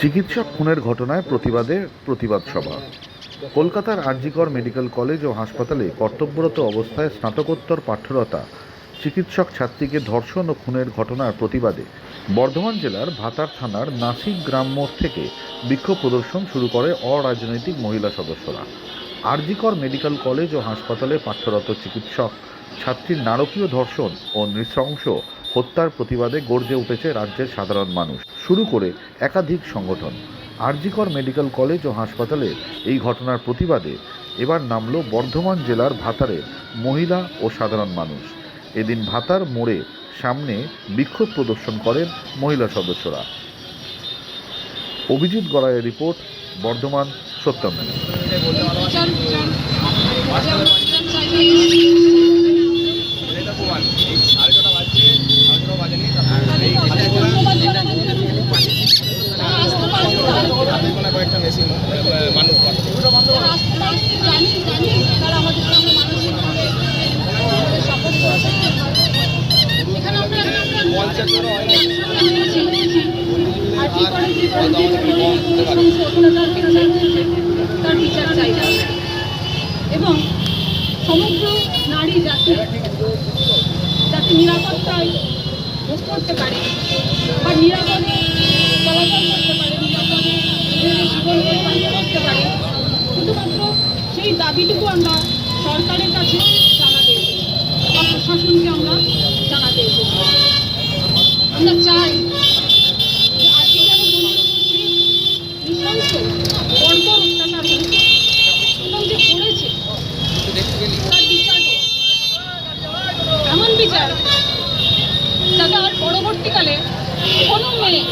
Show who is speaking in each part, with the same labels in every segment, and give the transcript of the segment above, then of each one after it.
Speaker 1: চিকিৎসক খুনের ঘটনায় প্রতিবাদে প্রতিবাদ সভা। কলকাতার আরজিকর মেডিকেল কলেজ ও হাসপাতালে কর্তব্যরত অবস্থায় স্নাতকোত্তর পাঠ্যরতা চিকিৎসক ছাত্রীকে ধর্ষণ ও খুনের ঘটনার প্রতিবাদে বর্ধমান জেলার ভাতার থানার নাসিক গ্রাম মোড় থেকে বিক্ষোভ প্রদর্শন শুরু করে অরাজনৈতিক মহিলা সদস্যরা। আরজিকর মেডিকেল কলেজ ও হাসপাতালে পাঠ্যরত চিকিৎসক, ছাত্রীর নারকীয় ধর্ষণ ও নৃশংস হত্যার প্রতিবাদে গর্জে উঠেছে রাজ্যের সাধারণ মানুষ। শুরু করে একাধিক সংগঠন। আরজিকর মেডিকেল কলেজ ও হাসপাতালে এই ঘটনার প্রতিবাদে এবার নামল বর্ধমান জেলার ভাতারে মহিলা ও সাধারণ মানুষ। এদিন ভাতার মোড়ে সামনে বিক্ষোভ প্রদর্শন করেন মহিলা সদস্যরা। অভিজিৎ গড়াইয়ের রিপোর্ট, বর্ধমান সত্যম
Speaker 2: বিচার বিচার আজকে আমরা বিচার চাইতে
Speaker 3: এটা প্রমাণ এই সাড়ে ছটা বাজছে সাড়ে ছটা বাজেনি তারপর এই খালি
Speaker 2: ধন্যবাদ জানাব তারা আসতে পারছে
Speaker 3: কয়েকটা মেশিন মানুষ
Speaker 2: জানি জানি তারা আমাদের সঙ্গে মানসিকভাবে সাপোর্ট করেছে এখানে আমরা আর কি করে কি করে তার বিচার চাই। এবং সমগ্র নারী জাতি যাতে নিরাপত্তায় করতে পারে বা নিরাপদে চলাচল করতে পারে নিরাপদে নিজেদের জীবন পরিচালিত করতে পারে শুধুমাত্র সেই দাবিটুকু আমরা সরকারের কাছে জানাতে এসেছি বা প্রশাসনকে আমরা জানাতে এসেছি। আমরা চাই যে আজকে যেন মহিলাদের নৃশংস বর্বর অত্যাচার হয়েছে এবং যে করেছে তার বিচার হোক এমন বিচার যাতে আর পরবর্তীকালে কোনো মেয়ে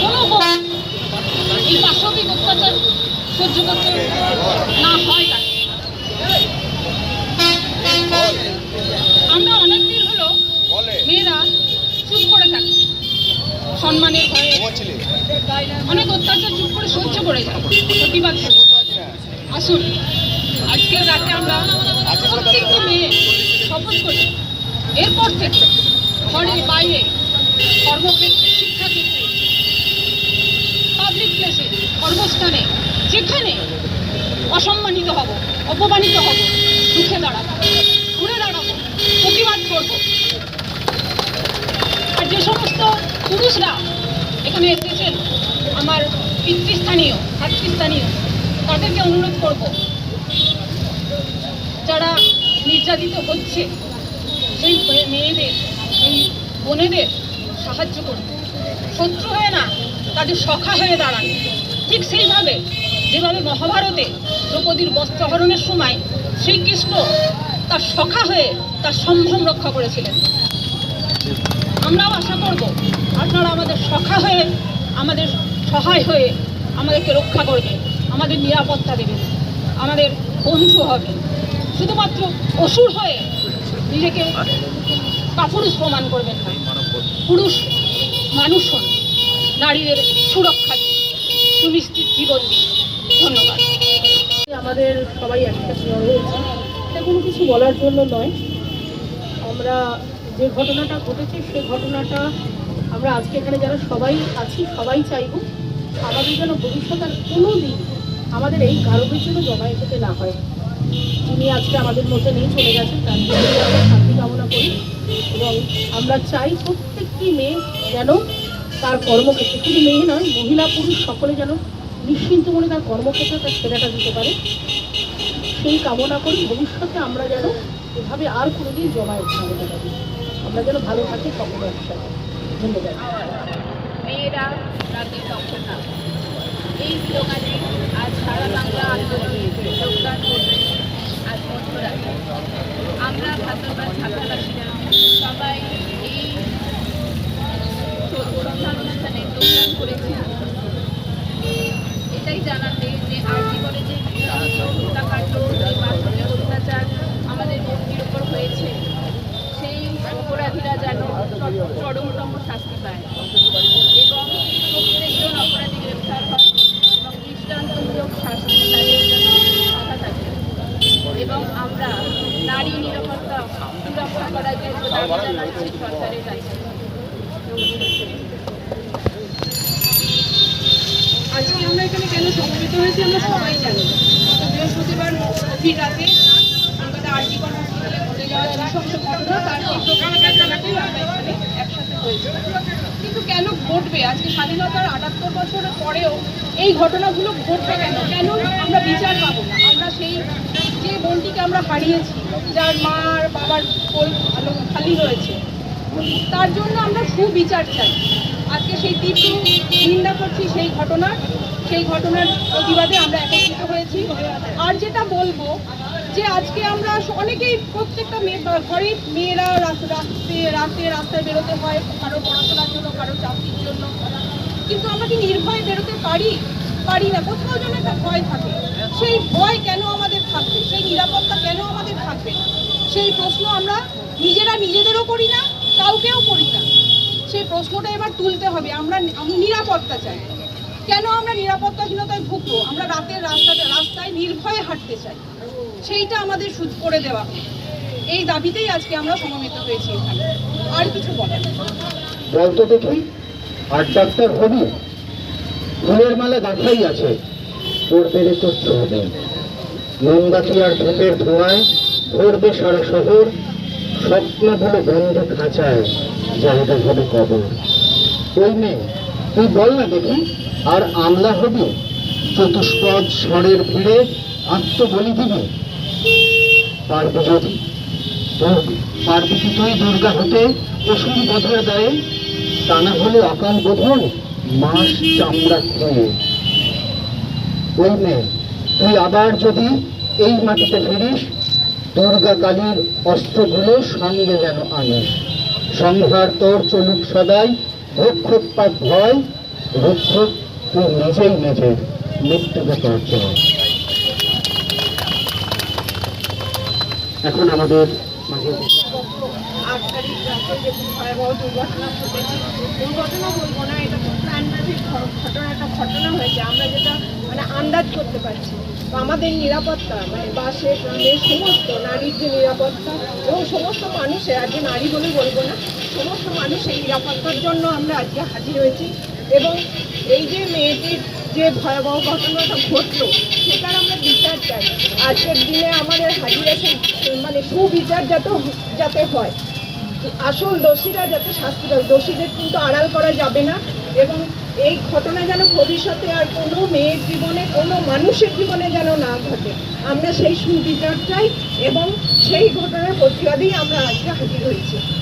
Speaker 2: কোনো বোন এই পাশবিক অত্যাচার সহ্য করতে না হয় তাকে আমরা অনেকদিন হলো
Speaker 3: বলে
Speaker 2: মেয়েরা চুপ করে থাকি সম্মানের ভয়ে
Speaker 3: ঘুমাচ্ছিলি
Speaker 2: অনেক অত্যাচার চুপ করে সহ্য করে যায় প্রতিবাদ করে। আসুন, আজকের রাতে আমরা প্রত্যেকটি মেয়ে শপথ করি এরপর থেকে ঘরে বাইরে কর্মক্ষেত্রে, শিক্ষাক্ষেত্রে পাবলিক প্লেসে কর্মস্থানে, যেখানে অসম্মানিত হব, অপমানিত হব রুখে দাঁড়াবো ঘুরে দাঁড়াবো প্রতিবাদ করব আর যে সমস্ত পুরুষরা এখানে এসেছেন, আমার পিতৃস্থানীয়, ভাতৃস্থানীয়, তাদেরকে অনুরোধ করব, যারা নির্যাতিত হচ্ছে, সেই মেয়ে- মেয়েদের, সেই বোনেদের সাহায্য করুন। শত্রু হয়ে না, তাদের সখা হয়ে দাঁড়ান। ঠিক সেইভাবে, যেভাবে মহাভারতে দ্রৌপদীর বস্ত্রহরণের সময় শ্রীকৃষ্ণ তার সখা হয়ে তার সম্ভ্রম রক্ষা করেছিলেন। আমরাও আশা করব, আপনারা আমাদের সখা হয়ে আমাদের সহায় হয়ে আমাদেরকে রক্ষা করবেন আমাদের নিরাপত্তা দেবেন আমাদের বন্ধু হবে। শুধুমাত্র অসুর হয়ে নিজেকে কাপুরুষ প্রমাণ করবেন না, পুরুষ মানুষ হন, নারীদের সুরক্ষা দিন, সুনিশ্চিত জীবন দিন। ধন্যবাদ।
Speaker 4: আমাদের সবাই একসাথে হয়েছে। এটা কোনো কিছু বলার জন্য নয়। আমরা যে ঘটনাটা ঘটেছে, সে ঘটনাটা আমরা আজকে এখানে যারা সবাই আছি, সবাই চাইব আমাদের যেন ভবিষ্যৎ আর কোনো দিন আমাদের এই কারণের জন্য জমায়েত হতে না হয়। যিনি আজকে আমাদের মধ্যে নেই, চলে গেছেন, তার আমরা শান্তি কামনা করি এবং আমরা চাই প্রত্যেকটি মেয়ে যেন তার কর্মক্ষেত্রে, শুধু মেয়ে নয়, মহিলা পুরুষ সকলে যেন নিশ্চিন্ত মনে তার কর্মক্ষেত্রে তার সেরাটা দিতে পারে। সেই কামনা করি ভবিষ্যতে আমরা যেন এভাবে আর কোনোদিন জমায়েত না হতে পারি। আমরা যেন ভালো থাকি, সকলে একসাথে। ধন্যবাদ।
Speaker 2: মেয়েরা রাতে দক্ষতা এই স্লোগানে আজ সারা বাংলা আন্দোলনে যোগদান করবে আজ মধ্যরাতে। আমরা ভাদ্রবাদ ছাত্রবাসীরা সবাই এই সন্ধান অনুষ্ঠানে যোগদান করেছি এটাই জানাতে যে আরজি কলেজে হত্যাকাণ্ড যে বাস্তবে অত্যাচার আমাদের মন্ত্রীর ওপর হয়েছে সেই অপরাধীরা যেন চরমতম শাস্তি পায় এবং প্রত্যেকজন অপরাধী গ্রেপ্তার হয় এবং দৃষ্টান্তমূলক শাস্তি তাদের জন্য কথা থাকে এবং আমরা নারী নিরাপত্তা সুরক্ষা করার জন্য দাবি জানাচ্ছি সরকারের কাছে আজকে আমরা কেন বৃহস্পতিবার গভীর রাতে কলকাতা ঘটে যাওয়া নৃশংস ঘটনা তার প্রতিবাদের আমরা এখানে একসাথে কিন্তু কেন ঘটবে? আজকে স্বাধীনতার আটাত্তর বছরের পরেও এই ঘটনাগুলো ঘটবে কেন? কেন আমরা বিচার পাবো না? আমরা সেই যে বোনটিকে আমরা হারিয়েছি, যার মা আর বাবার কোল খালি রয়েছে, তার জন্য আমরা সুবিচার চাই। আজকে সেই তীব্র নিন্দা করছি সেই ঘটনার সেই ঘটনার প্রতিবাদে আমরা একত্রিত হয়েছি। আর যেটা বলব যে আজকে আমরা অনেকেই প্রত্যেকটা মেয়ে ঘরের মেয়েরা রাত- রাতে রাস্তায় বেরোতে হয়, কারও পড়াশোনার জন্য, কারও চাকরির জন্য। কিন্তু আমরা কি নির্ভয়ে বেরোতে পারি? পারি না। কোথাও যেন একটা ভয় থাকে। সেই ভয় কেন থাকবে? সেই নিরাপত্তা কেন আমাদের থাকবে সেই প্রশ্ন আমরা নিজেরা নিজেদেরও করি না, কাউকেও করি না। সেই প্রশ্নটা এবার তুলতে হবে। আমরা নিরাপত্তা চাই। কেন আমরা নিরাপত্তাহীনতায় ভুগবো? আমরা রাতের রাস্তাতে রাস্তায় নির্ভয়ে হাঁটতে চাই। সেইটা আমাদের সুদ করে দেওয়া। এই দাবিতেই আজকে আমরা সমবেত হয়েছি এখানে। আর কিছু বলার।
Speaker 5: বলতো দেখি, আর ডাক্তার হবি। ফুলের মালা গাঁথাই আছে। তোর পেরে তোর চলবে মোমবাতি আর ধূপের ধোঁয়ায় ভরবে সারা শহর, স্বপ্ন হলো বন্ধ খাঁচায়, জায়গা হবে কবর। ওই মেয়ে, তুই বল না দেখি, আর আমলা হবি, চতুষ্পদ স্বরের ভিড়ে আত্মবলি দিবি। পারবি যদি পারবি কি তুই দুর্গা হতে অসুর বধের দায়ে? তা না হলে অকাল বোধন মাস চামড়া খেয়ে ওই মেয়ে তুই আবার যদি এই মাটিতে ফিরিস, দুর্গা কালীর অস্ত্রগুলো সঙ্গে যেন আনিস। সংহার তোর চলুক সদাই ভক্ষোৎপাত ভয় রক্ষক তুই নিজেই নিজের মৃত্যুকে তোর এখন আমাদের
Speaker 2: ঘটনা হয়েছে। আমরা যেটা মানে আন্দাজ করতে পারছি আমাদের নিরাপত্তা মানে বাসে ট্রামে সমস্ত নারীর যে নিরাপত্তা এবং সমস্ত মানুষের, আজকে নারী বলে বলব না, সমস্ত মানুষের নিরাপত্তার জন্য আমরা আজকে হাজির হয়েছি এবং এই যে মেয়েটির যে ভয়াবহ ঘটনাটা ঘটলো, সেটার আমরা বিচার চাই। আজকের দিনে আমাদের হাজিরা মানে সুবিচার যাতে যাতে হয়। আসল দোষীরা যাতে শাস্তি পায়, দোষীদের কিন্তু আড়াল করা যাবে না এবং এই ঘটনা যেন ভবিষ্যতে আর কোনো মেয়ের জীবনে, কোনো মানুষের জীবনে যেন না ঘটে। আমরা সেই সুবিচার চাই এবং সেই ঘটনার প্রতিবাদেই আমরা আজকে হাজির হয়েছি।